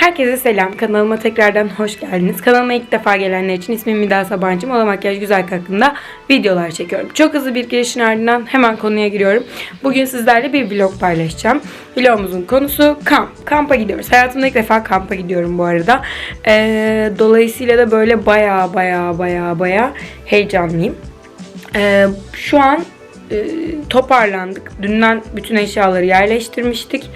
Herkese selam. Kanalıma tekrardan hoş geldiniz. Kanalıma ilk defa gelenler için ismim Mida Sabancı. Moda makyaj güzellik hakkında videolar çekiyorum. Çok hızlı bir girişin ardından hemen konuya giriyorum. Bugün sizlerle bir vlog paylaşacağım. Vlogumuzun konusu kamp. Kampa gidiyoruz. Hayatımda ilk defa kampa gidiyorum bu arada. Ee, dolayısıyla da böyle baya baya baya baya heyecanlıyım. Ee, şu an e, toparlandık. Dünden bütün eşyaları yerleştirmiştik.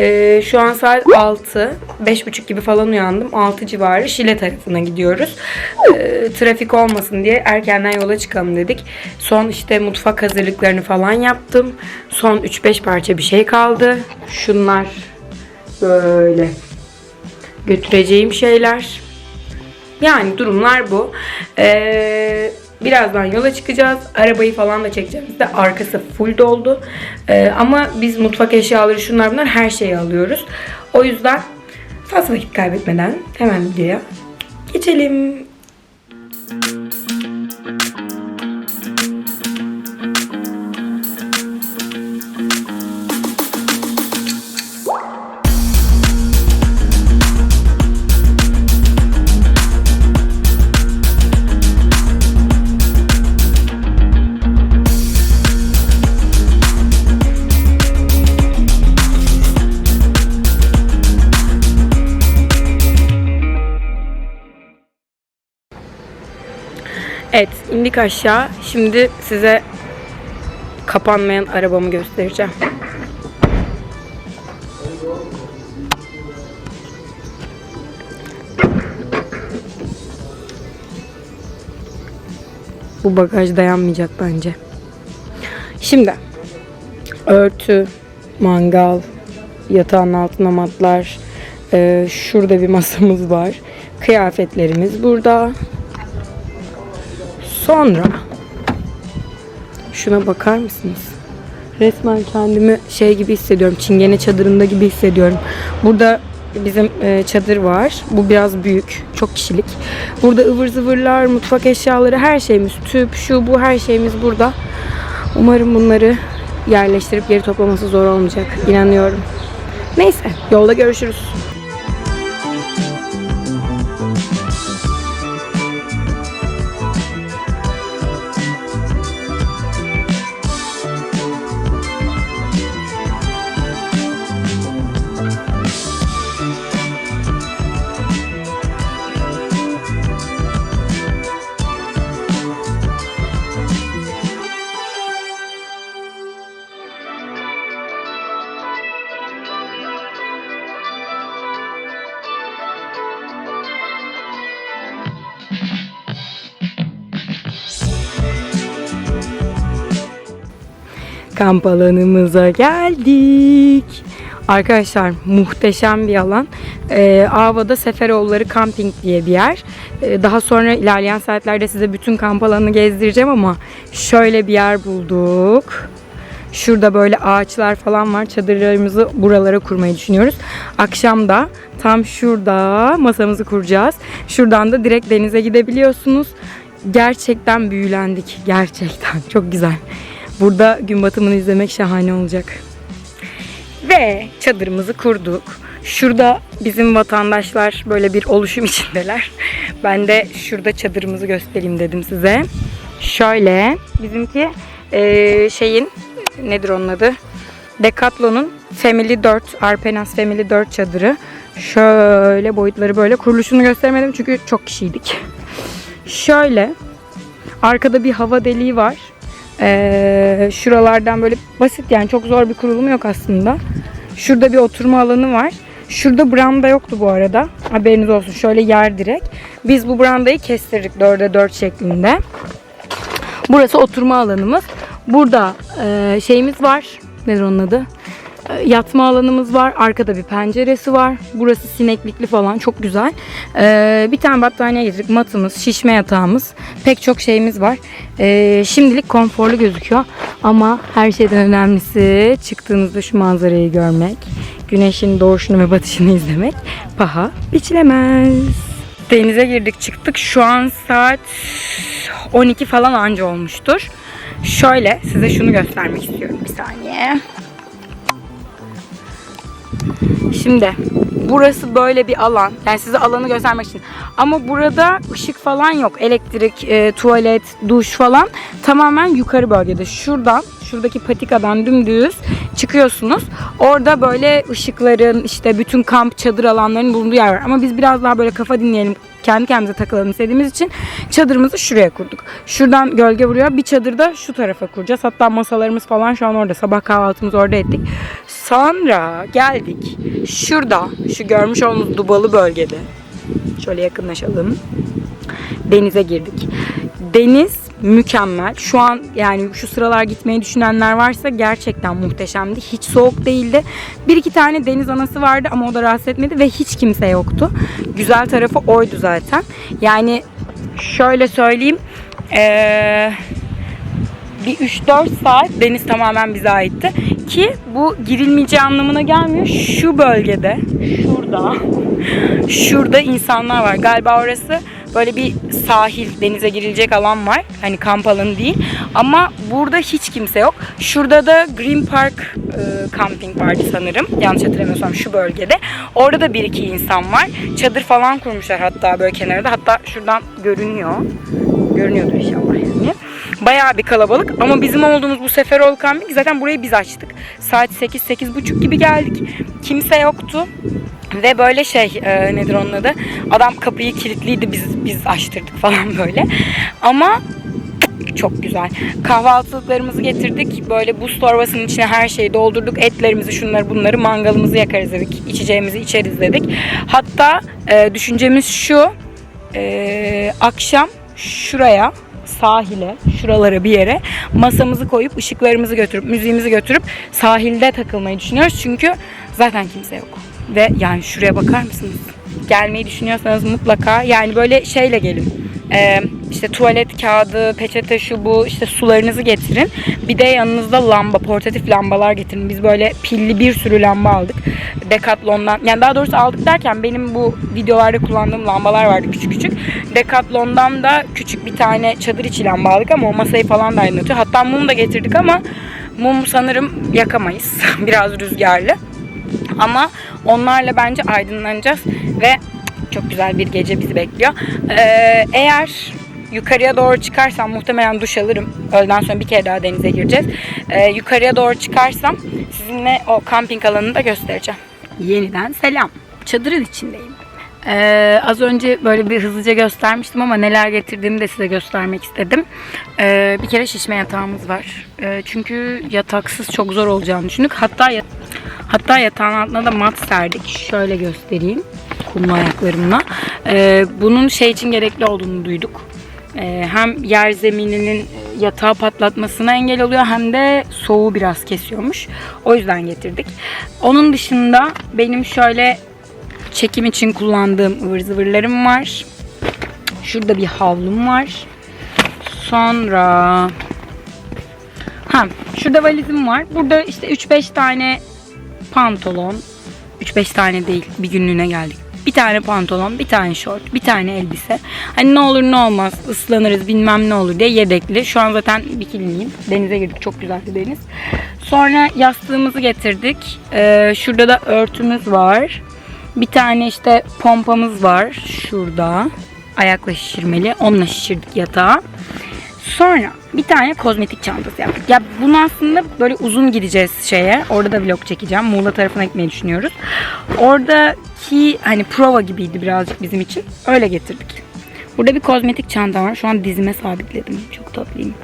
Ee, şu an saat 6. 5.30 gibi falan uyandım. 6 civarı Şile tarafına gidiyoruz. Ee, trafik olmasın diye erkenden yola çıkalım dedik. Son işte mutfak hazırlıklarını falan yaptım. Son 3-5 parça bir şey kaldı. Şunlar böyle götüreceğim şeyler. Yani durumlar bu. Ee, birazdan yola çıkacağız. Arabayı falan da çekeceğim. Bizde arkası full doldu. Ee, ama biz mutfak eşyaları şunlar bunlar her şeyi alıyoruz. O yüzden fazla vakit kaybetmeden hemen videoya geçelim. Evet indik aşağı. Şimdi size kapanmayan arabamı göstereceğim. Bu bagaj dayanmayacak bence. Şimdi örtü, mangal, yatağın altına matlar, şurada bir masamız var. Kıyafetlerimiz burada. Sonra şuna bakar mısınız? Resmen kendimi şey gibi hissediyorum. Çingene çadırında gibi hissediyorum. Burada bizim e, çadır var. Bu biraz büyük. Çok kişilik. Burada ıvır zıvırlar, mutfak eşyaları, her şeyimiz, tüp, şu bu her şeyimiz burada. Umarım bunları yerleştirip geri toplaması zor olmayacak. İnanıyorum. Neyse, yolda görüşürüz. Kamp alanımıza geldik. Arkadaşlar muhteşem bir alan. Ee, Ava'da Seferoğulları Camping diye bir yer. Ee, daha sonra ilerleyen saatlerde size bütün kamp alanını gezdireceğim ama şöyle bir yer bulduk. Şurada böyle ağaçlar falan var. Çadırlarımızı buralara kurmayı düşünüyoruz. Akşam da tam şurada masamızı kuracağız. Şuradan da direkt denize gidebiliyorsunuz. Gerçekten büyülendik. Gerçekten çok güzel. Burada gün batımını izlemek şahane olacak. Ve çadırımızı kurduk. Şurada bizim vatandaşlar böyle bir oluşum içindeler. Ben de şurada çadırımızı göstereyim dedim size. Şöyle bizimki eee, şeyin nedir onun adı? Decathlon'un Family 4, Arpenas Family 4 çadırı. Şöyle boyutları böyle. Kuruluşunu göstermedim çünkü çok kişiydik. Şöyle arkada bir hava deliği var. Ee, şuralardan böyle basit yani çok zor bir kurulumu yok aslında. Şurada bir oturma alanı var. Şurada branda yoktu bu arada. Haberiniz olsun. Şöyle yer direkt. Biz bu brandayı kestirdik 4'e 4 şeklinde. Burası oturma alanımız. Burada e, şeyimiz var. Nedir onun adı? E, Yatma alanımız var. Arkada bir penceresi var. Burası sineklikli falan. Çok güzel. E, bir tane battaniye getirdik. Matımız, şişme yatağımız. Pek çok şeyimiz var. E, şimdilik konforlu gözüküyor. Ama her şeyden önemlisi çıktığınızda şu manzarayı görmek. Güneşin doğuşunu ve batışını izlemek. Paha biçilemez. Denize girdik çıktık. Şu an saat 12 falan anca olmuştur. Şöyle size şunu göstermek istiyorum bir saniye. Şimdi burası böyle bir alan. Yani size alanı göstermek için. Ama burada ışık falan yok. Elektrik, e, tuvalet, duş falan tamamen yukarı bölgede. Şuradan, şuradaki patikadan dümdüz çıkıyorsunuz. Orada böyle ışıkların, işte bütün kamp, çadır alanlarının bulunduğu yer var. Ama biz biraz daha böyle kafa dinleyelim, kendi kendimize takılalım istediğimiz için çadırımızı şuraya kurduk. Şuradan gölge vuruyor. Bir çadır da şu tarafa kuracağız. Hatta masalarımız falan şu an orada. Sabah kahvaltımızı orada ettik. Sonra geldik. Şurada, şu görmüş olduğunuz dubalı bölgede. Şöyle yakınlaşalım. Denize girdik. Deniz mükemmel. Şu an yani şu sıralar gitmeyi düşünenler varsa gerçekten muhteşemdi. Hiç soğuk değildi. Bir iki tane deniz anası vardı ama o da rahatsız etmedi ve hiç kimse yoktu. Güzel tarafı oydu zaten. Yani şöyle söyleyeyim. Ee, bir 3-4 saat deniz tamamen bize aitti. Ki bu girilmeyeceği anlamına gelmiyor. Şu bölgede, şurada, şurada insanlar var. Galiba orası böyle bir sahil, denize girilecek alan var. Hani kamp alanı değil. Ama burada hiç kimse yok. Şurada da Green Park e, camping vardı sanırım. Yanlış hatırlamıyorsam şu bölgede. Orada da bir iki insan var. Çadır falan kurmuşlar hatta böyle kenarda. Hatta şuradan görünüyor. Görünüyordur inşallah yani. Bayağı bir kalabalık ama bizim olduğumuz bu Seferol Camping zaten burayı biz açtık. Saat 8-8.30 gibi geldik. Kimse yoktu. Ve böyle şey e, nedir onun adı? Adam kapıyı kilitliydi biz biz açtırdık falan böyle. Ama çok güzel. Kahvaltılıklarımızı getirdik. Böyle buz torbasının içine her şeyi doldurduk. Etlerimizi, şunları bunları, mangalımızı yakarız dedik. İçeceğimizi içeriz dedik. Hatta e, düşüncemiz şu. e, akşam şuraya sahile, şuralara bir yere masamızı koyup ışıklarımızı götürüp müziğimizi götürüp sahilde takılmayı düşünüyoruz. Çünkü zaten kimse yok. Ve yani şuraya bakar mısınız? Gelmeyi düşünüyorsanız mutlaka yani böyle şeyle gelin. Ee, işte tuvalet kağıdı, peçete şu bu işte sularınızı getirin. Bir de yanınızda lamba, portatif lambalar getirin. Biz böyle pilli bir sürü lamba aldık. Decathlon'dan yani daha doğrusu aldık derken benim bu videolarda kullandığım lambalar vardı küçük küçük. Decathlon'dan da küçük bir tane çadır içi lamba aldık ama o masayı falan da aydınlatıyor. Hatta mum da getirdik ama mum sanırım yakamayız. Biraz rüzgarlı. Ama onlarla bence aydınlanacağız ve çok güzel bir gece bizi bekliyor. Ee, eğer yukarıya doğru çıkarsam muhtemelen duş alırım. Öğleden sonra bir kere daha denize gireceğiz. Ee, yukarıya doğru çıkarsam sizinle o kamping alanını da göstereceğim. Yeniden selam. Çadırın içindeyim. Ee, az önce böyle bir hızlıca göstermiştim ama neler getirdiğimi de size göstermek istedim. Ee, bir kere şişme yatağımız var. Ee, çünkü yataksız çok zor olacağını düşündük. Hatta yat- hatta yatağın altına da mat serdik. Şöyle göstereyim kumlu ayaklarımla. Ee, bunun şey için gerekli olduğunu duyduk. Ee, hem yer zemininin yatağı patlatmasına engel oluyor hem de soğuğu biraz kesiyormuş. O yüzden getirdik. Onun dışında benim şöyle çekim için kullandığım ıvır zıvırlarım var. Şurada bir havlum var. Sonra ha şurada valizim var. Burada işte 3-5 tane pantolon. 3-5 tane değil. Bir günlüğüne geldik. Bir tane pantolon, bir tane şort, bir tane elbise. Hani ne olur ne olmaz ıslanırız bilmem ne olur diye yedekli. Şu an zaten bikiniliyim. Denize girdik. Çok güzeldi deniz. Sonra yastığımızı getirdik. Ee, şurada da örtümüz var. Bir tane işte pompamız var. Şurada. Ayakla şişirmeli. Onunla şişirdik yatağı. Sonra bir tane kozmetik çantası yaptık. Ya bunu aslında böyle uzun gideceğiz şeye. Orada da vlog çekeceğim. Muğla tarafına gitmeyi düşünüyoruz. Oradaki hani prova gibiydi birazcık bizim için. Öyle getirdik. Burada bir kozmetik çanta var. Şu an dizime sabitledim. Çok tatlıyım.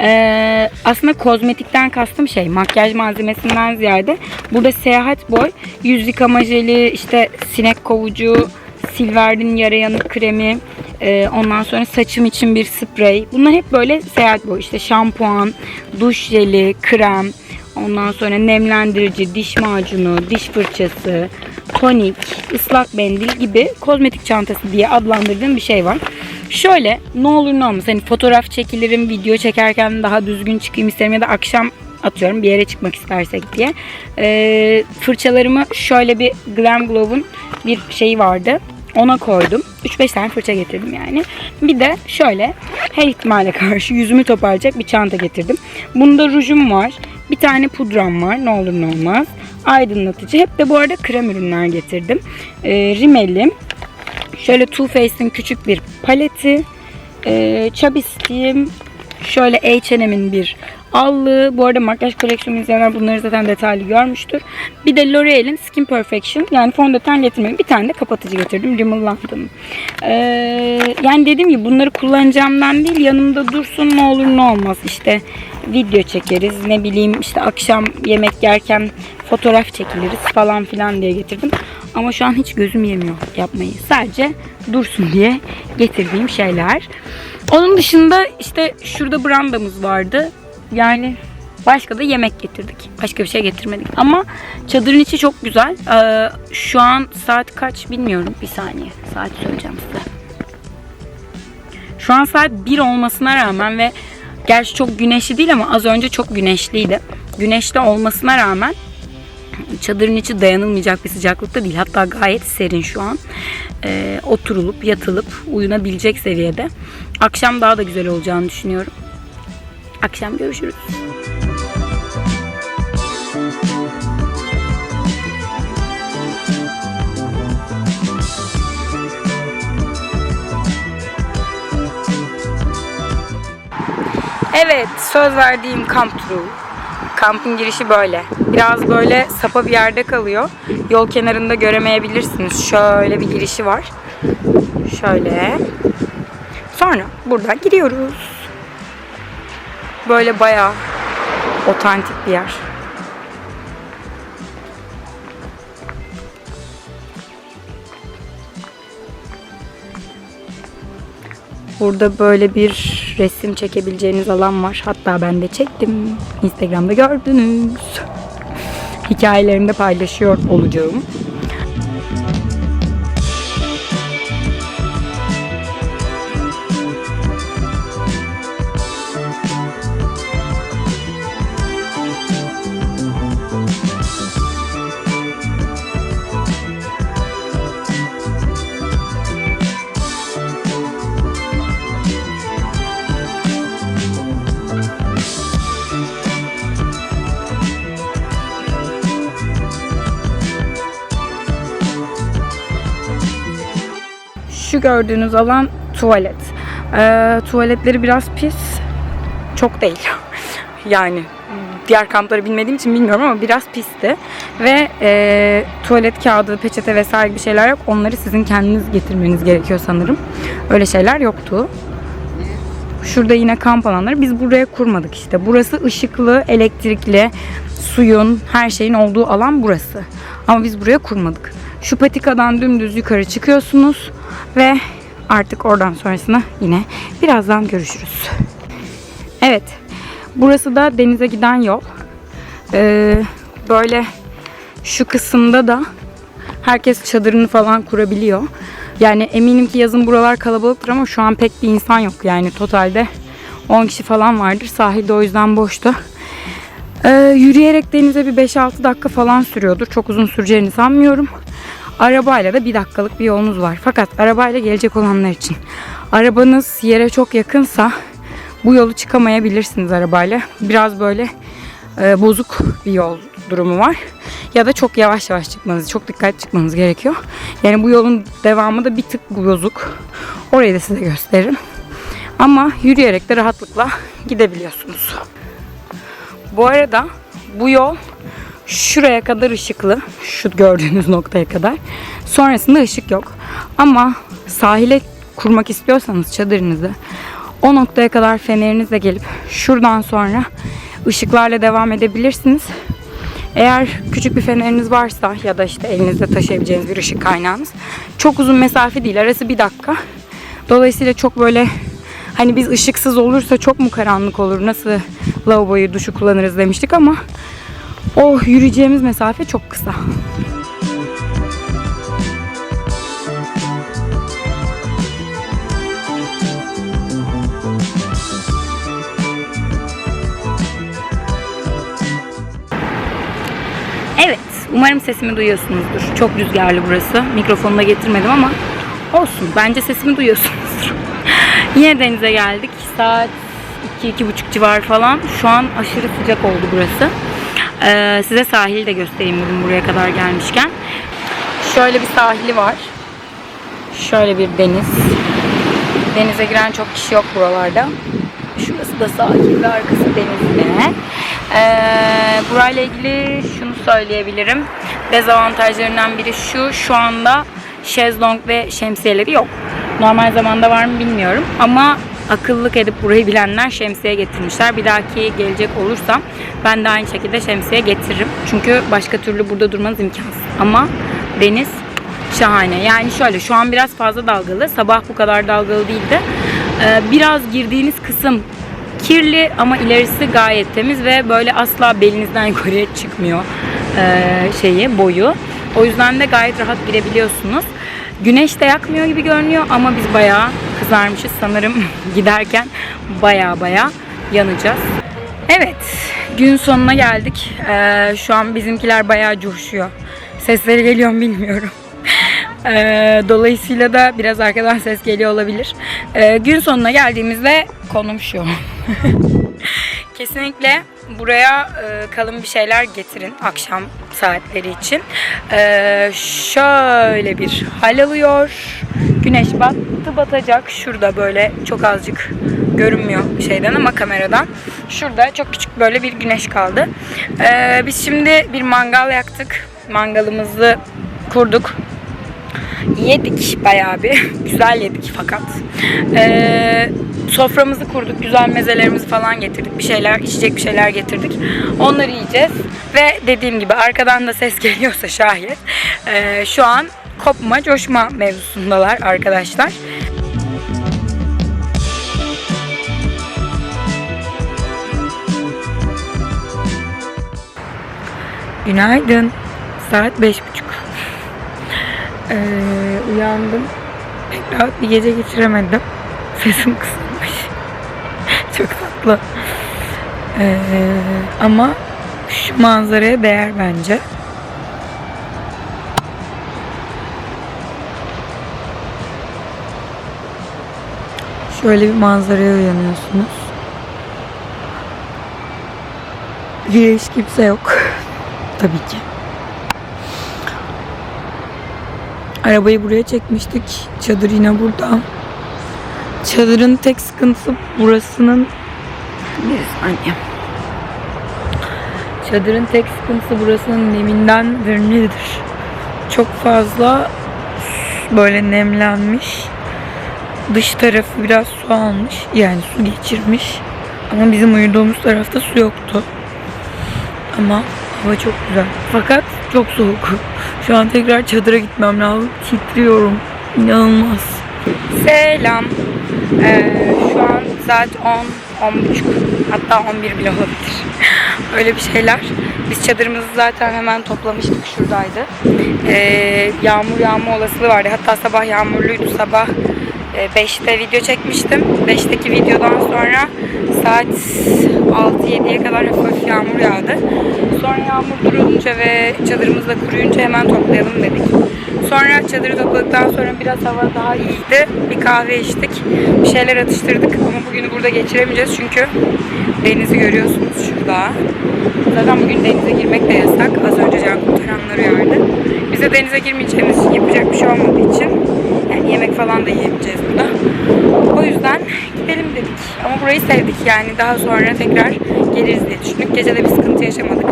Ee, aslında kozmetikten kastım şey makyaj malzemesinden ziyade burada seyahat boy yüz yıkama jeli, işte sinek kovucu, Silver'in yara yanık kremi, e, ondan sonra saçım için bir sprey. Bunlar hep böyle seyahat boyu. İşte şampuan, duş jeli, krem, ondan sonra nemlendirici, diş macunu, diş fırçası, tonik, ıslak mendil gibi kozmetik çantası diye adlandırdığım bir şey var. Şöyle ne olur ne olmaz hani fotoğraf çekilirim, video çekerken daha düzgün çıkayım isterim ya da akşam atıyorum bir yere çıkmak istersek diye. Ee, fırçalarımı şöyle bir Glam Glove'un bir şeyi vardı. Ona koydum. 3-5 tane fırça getirdim yani. Bir de şöyle her ihtimale karşı yüzümü toparlayacak bir çanta getirdim. Bunda rujum var. Bir tane pudram var. Ne olur ne olmaz. aydınlatıcı. Hep de bu arada krem ürünler getirdim. Ee, Rimmel'im. Şöyle Too Faced'in küçük bir paleti. Ee, Chubbystick'im. Şöyle H&M'in bir allığı. Bu arada makyaj koleksiyonu izleyenler bunları zaten detaylı görmüştür. Bir de L'Oreal'in Skin Perfection. Yani fondöten getirmedim. Bir tane de kapatıcı getirdim. Rimmel London. Ee, yani dediğim gibi bunları kullanacağımdan değil yanımda dursun ne olur ne olmaz. İşte video çekeriz. Ne bileyim işte akşam yemek yerken fotoğraf çekiliriz falan filan diye getirdim. Ama şu an hiç gözüm yemiyor yapmayı. Sadece dursun diye getirdiğim şeyler. Onun dışında işte şurada brandamız vardı. Yani başka da yemek getirdik. Başka bir şey getirmedik. Ama çadırın içi çok güzel. Ee, şu an saat kaç bilmiyorum. Bir saniye. Saat söyleyeceğim size. Şu an saat 1 olmasına rağmen ve gerçi çok güneşli değil ama az önce çok güneşliydi. Güneşli olmasına rağmen çadırın içi dayanılmayacak bir sıcaklıkta değil. Hatta gayet serin şu an. Ee, oturulup yatılıp uyunabilecek seviyede. Akşam daha da güzel olacağını düşünüyorum. Akşam görüşürüz. Evet, söz verdiğim kamp turu. Kampın girişi böyle. Biraz böyle sapa bir yerde kalıyor. Yol kenarında göremeyebilirsiniz. Şöyle bir girişi var. Şöyle. Sonra buradan giriyoruz. Böyle bayağı otantik bir yer. Burada böyle bir resim çekebileceğiniz alan var. Hatta ben de çektim. Instagram'da gördünüz. Hikayelerimde paylaşıyor olacağım. Gördüğünüz alan tuvalet. Ee, tuvaletleri biraz pis. Çok değil. yani diğer kampları bilmediğim için bilmiyorum ama biraz pisti. Ve e, tuvalet kağıdı, peçete vesaire bir şeyler yok. Onları sizin kendiniz getirmeniz gerekiyor sanırım. Öyle şeyler yoktu. Şurada yine kamp alanları. Biz buraya kurmadık işte. Burası ışıklı, elektrikli, suyun, her şeyin olduğu alan burası. Ama biz buraya kurmadık. Şu patikadan dümdüz yukarı çıkıyorsunuz ve artık oradan sonrasını yine birazdan görüşürüz. Evet. Burası da denize giden yol. Ee, böyle şu kısımda da herkes çadırını falan kurabiliyor. Yani eminim ki yazın buralar kalabalıktır ama şu an pek bir insan yok. Yani totalde 10 kişi falan vardır. Sahilde o yüzden boştu. Ee, yürüyerek denize bir 5-6 dakika falan sürüyordur. Çok uzun süreceğini sanmıyorum. Arabayla da bir dakikalık bir yolunuz var. Fakat arabayla gelecek olanlar için. Arabanız yere çok yakınsa bu yolu çıkamayabilirsiniz arabayla. Biraz böyle e, bozuk bir yol durumu var. Ya da çok yavaş yavaş çıkmanız, çok dikkat çıkmanız gerekiyor. Yani bu yolun devamı da bir tık bozuk. Orayı da size gösteririm. Ama yürüyerek de rahatlıkla gidebiliyorsunuz. Bu arada bu yol şuraya kadar ışıklı. Şu gördüğünüz noktaya kadar. Sonrasında ışık yok. Ama sahile kurmak istiyorsanız çadırınızı o noktaya kadar fenerinizle gelip şuradan sonra ışıklarla devam edebilirsiniz. Eğer küçük bir feneriniz varsa ya da işte elinizde taşıyabileceğiniz bir ışık kaynağınız çok uzun mesafe değil. Arası bir dakika. Dolayısıyla çok böyle hani biz ışıksız olursa çok mu karanlık olur? Nasıl lavaboyu, duşu kullanırız demiştik ama o yürüyeceğimiz mesafe çok kısa. Evet, umarım sesimi duyuyorsunuzdur. Çok rüzgarlı burası. Mikrofonuna getirmedim ama olsun. Bence sesimi duyuyorsunuzdur. Yine denize geldik. Saat 2-2.30 civar falan. Şu an aşırı sıcak oldu burası. Ee, size sahili de göstereyim dedim buraya kadar gelmişken. Şöyle bir sahili var. Şöyle bir deniz. Denize giren çok kişi yok buralarda. Şurası da sahil ve arkası denizde. Ee, burayla ilgili şunu söyleyebilirim. Dezavantajlarından biri şu. Şu anda şezlong ve şemsiyeleri yok. Normal zamanda var mı bilmiyorum. Ama akıllık edip burayı bilenler şemsiye getirmişler. Bir dahaki gelecek olursam ben de aynı şekilde şemsiye getiririm. Çünkü başka türlü burada durmanız imkansız. Ama deniz şahane. Yani şöyle şu an biraz fazla dalgalı. Sabah bu kadar dalgalı değildi. Ee, biraz girdiğiniz kısım kirli ama ilerisi gayet temiz ve böyle asla belinizden yukarıya çıkmıyor ee, şeyi boyu. O yüzden de gayet rahat girebiliyorsunuz. Güneş de yakmıyor gibi görünüyor ama biz bayağı kızarmışız sanırım giderken baya baya yanacağız. Evet gün sonuna geldik. Ee, şu an bizimkiler bayağı coşuyor. Sesleri geliyor mu bilmiyorum. Ee, dolayısıyla da biraz arkadan ses geliyor olabilir. Ee, gün sonuna geldiğimizde konum şu. Kesinlikle buraya e, kalın bir şeyler getirin akşam saatleri için. Ee, şöyle bir hal alıyor. Güneş battı batacak. Şurada böyle çok azıcık görünmüyor şeyden ama kameradan. Şurada çok küçük böyle bir güneş kaldı. Ee, biz şimdi bir mangal yaktık. Mangalımızı kurduk. Yedik bayağı bir. Güzel yedik fakat. Ee, soframızı kurduk. Güzel mezelerimizi falan getirdik. Bir şeyler, içecek bir şeyler getirdik. Onları yiyeceğiz. Ve dediğim gibi arkadan da ses geliyorsa şayet. ee, şu an kopma, coşma mevzusundalar arkadaşlar. Günaydın. Saat beş buçuk. Ee, uyandım. Pek rahat bir gece geçiremedim. Sesim kısılmış. Çok tatlı. Ee, ama şu manzaraya değer bence. Şöyle bir manzaraya uyanıyorsunuz. Hiç kimse yok. Tabii ki. Arabayı buraya çekmiştik. Çadır yine burada. Çadırın tek sıkıntısı burasının bir saniye. Çadırın tek sıkıntısı burasının neminden nedir? Çok fazla böyle nemlenmiş. Dış tarafı biraz su almış. Yani su geçirmiş. Ama bizim uyuduğumuz tarafta su yoktu. Ama hava çok güzel. Fakat çok soğuk. Şu an tekrar çadıra gitmem lazım. Titriyorum. İnanılmaz. Selam. Ee, şu an saat 10, 10 buçuk. Hatta 11 bile olabilir. Öyle bir şeyler. Biz çadırımızı zaten hemen toplamıştık. Şuradaydı. Ee, yağmur yağma olasılığı vardı. Hatta sabah yağmurluydu. Sabah 5'te video çekmiştim. 5'teki videodan sonra saat 6-7'ye kadar hafif yağmur yağdı. Sonra yağmur durulunca ve çadırımız da kuruyunca hemen toplayalım dedik. Sonra çadırı topladıktan sonra biraz hava daha iyiydi. Bir kahve içtik. Bir şeyler atıştırdık ama bugünü burada geçiremeyeceğiz çünkü denizi görüyorsunuz şurada. Zaten bugün denize girmek de yasak. Az önce can kurtaranlar uyardı. Biz de denize girmeyeceğimiz için yapacak bir şey olmadığı için yemek falan da yiyemeyeceğiz burada. O yüzden gidelim dedik. Ama burayı sevdik yani daha sonra tekrar geliriz diye düşündük. Gece de bir sıkıntı yaşamadık.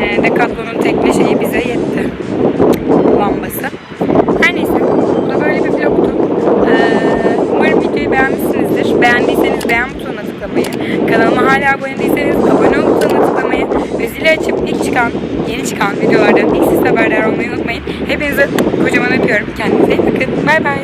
Ee, Decathlon'un tekli şeyi bize yetti. Lambası. Her neyse. Bu da böyle bir vlogtu. Ee, umarım videoyu beğenmişsinizdir. Beğendiyseniz beğen butonuna tıklamayı, kanalıma hala abone değilseniz abone ol butonuna tıklamayı zili açıp ilk çıkan, yeni çıkan videolardan ilk siz haberdar olmayı unutmayın. Hepinizi kocaman öpüyorum. Kendinize iyi bakın. Bay bay.